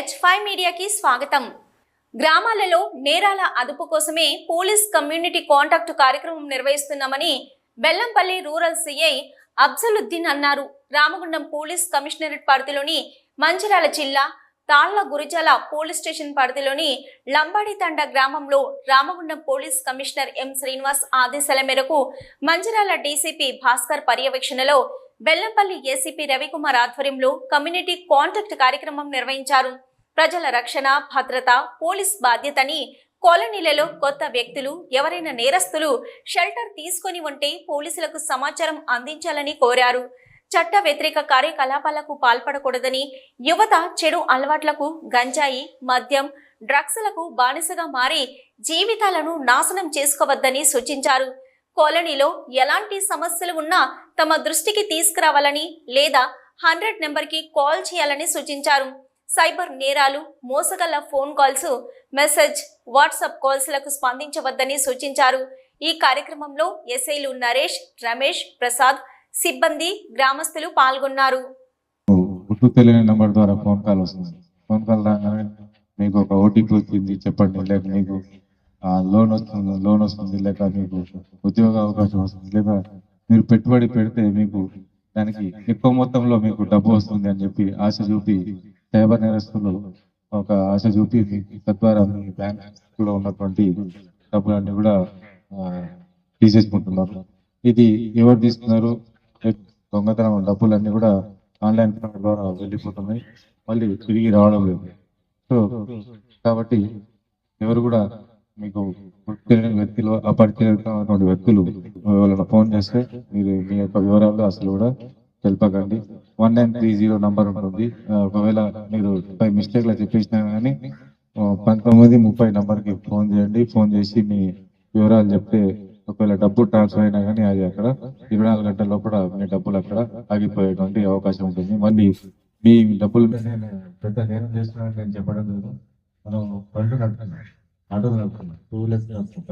H five మీడియాకి స్వాగతం. గ్రామాలలో నేరాల అదుపు కోసమే పోలీస్ కమ్యూనిటీ కాంటాక్ట్ కార్యక్రమం నిర్వహిస్తున్నామని బెల్లంపల్లి రూరల్ సిఐ అబ్జలుద్దీన్ అన్నారు. రామగుండం పోలీస్ కమిషనరేట్ పరిధిలోని మంచిర్యాల జిల్లా తాళ్ళ గురిజాల పోలీస్ స్టేషన్ పరిధిలోని లంబాడితండ గ్రామంలో Ramagundam police commissioner M Srinivas ఆదేశాల మేరకు మంచిర్యాల డీసీపీ భాస్కర్ పర్యవేక్షణలో బెల్లంపల్లి ఏసీపీ రవికుమార్ ఆధ్వర్యంలో కమ్యూనిటీ కాంటాక్ట్ కార్యక్రమం నిర్వహించారు. ప్రజల రక్షణ భద్రత పోలీస్ బాధ్యతని కాలనీలలో కొత్త వ్యక్తులు ఎవరైనా నేరస్తులు షెల్టర్ తీసుకొని ఉంటే పోలీసులకు సమాచారం అందించాలని కోరారు. చట్ట వ్యతిరేక కార్యకలాపాలకు పాల్పడకూడదని యువత చెడు అలవాట్లకు గంజాయి మద్యం డ్రగ్స్లకు బానిసగా మారి జీవితాలను నాశనం చేసుకోవద్దని సూచించారు. కాలనీలో ఎలాంటి సమస్యలు ఉన్నా తమ దృష్టికి తీసుకురావాలని లేదా హండ్రెడ్ నెంబర్కి కాల్ చేయాలని సూచించారు. సైబర్ నేరాలు మోసగల ఫోన్ కాల్స్ మెసేజ్ వాట్సాప్ కాల్స్లకు స్పందించవద్దని సూచించారు. ఈ కార్యక్రమంలో ఎస్ఐలు నరేష్ రమేష్ ప్రసాద్ సిబ్బంది గ్రామస్తులు పాల్గొన్నారు. గుర్తు తెలియని నెంబర్ ద్వారా ఫోన్ కాల్ వస్తుంది. ఫోన్ కాల్ రాగానే మీకు ఒక ఓటీపీ వచ్చింది చెప్పండి లేక మీకు లోన్ వస్తుంది లోన్ వస్తుంది లేక మీకు ఉద్యోగ అవకాశం వస్తుంది లేక మీరు పెట్టుబడి పెడితే మీకు దానికి ఎక్కువ మొత్తంలో మీకు డబ్బు వస్తుంది అని చెప్పి ఆశ చూపి లేబర్ నేరస్తులు ఒక ఆశ చూపి తద్వారా మీ బ్యాంక్లో ఉన్నటువంటి డబ్బులన్నీ కూడా తీసేసుకుంటున్నారు. ఇది ఎవరు తీసుకున్నారు? దొంగతనం డబ్బులన్నీ కూడా ఆన్లైన్ ఫ్రాడ్ ద్వారా వెళ్ళిపోతున్నాయి. మళ్ళీ తిరిగి రావడం లేదు. సో కాబట్టి ఎవరు కూడా మీకు తెలియని వ్యక్తులు అపరిచితమైనటువంటి వ్యక్తులు ఎవరైనా ఫోన్ చేస్తే మీరు మీ యొక్క వివరాలు అసలు కూడా తెలిపకండి. One nine three zero number ఉంటుంది. ఒకవేళ మీరు బై మిస్టేక్లు చెప్పేసినా కానీ పంతొమ్మిది ముప్పై నంబర్కి ఫోన్ చేయండి. ఫోన్ చేసి మీ వివరాలు చెప్తే ఒకవేళ డబ్బు ట్రాన్స్ఫర్ అయినా కానీ అది అక్కడ ఇరవై నాలుగు గంటల లోపల మీ డబ్బులు అక్కడ ఆగిపోయేటువంటి అవకాశం ఉంటుంది. మళ్ళీ మీ డబ్బులు నేను పెద్ద నేరం చేస్తున్నాను నేను చెప్పడం లేదు. మనం పళ్ళు నడుపుతున్నాం ఆటోలు నడుపుతున్నాం టూ వీలర్స్ నడుపుతున్నాం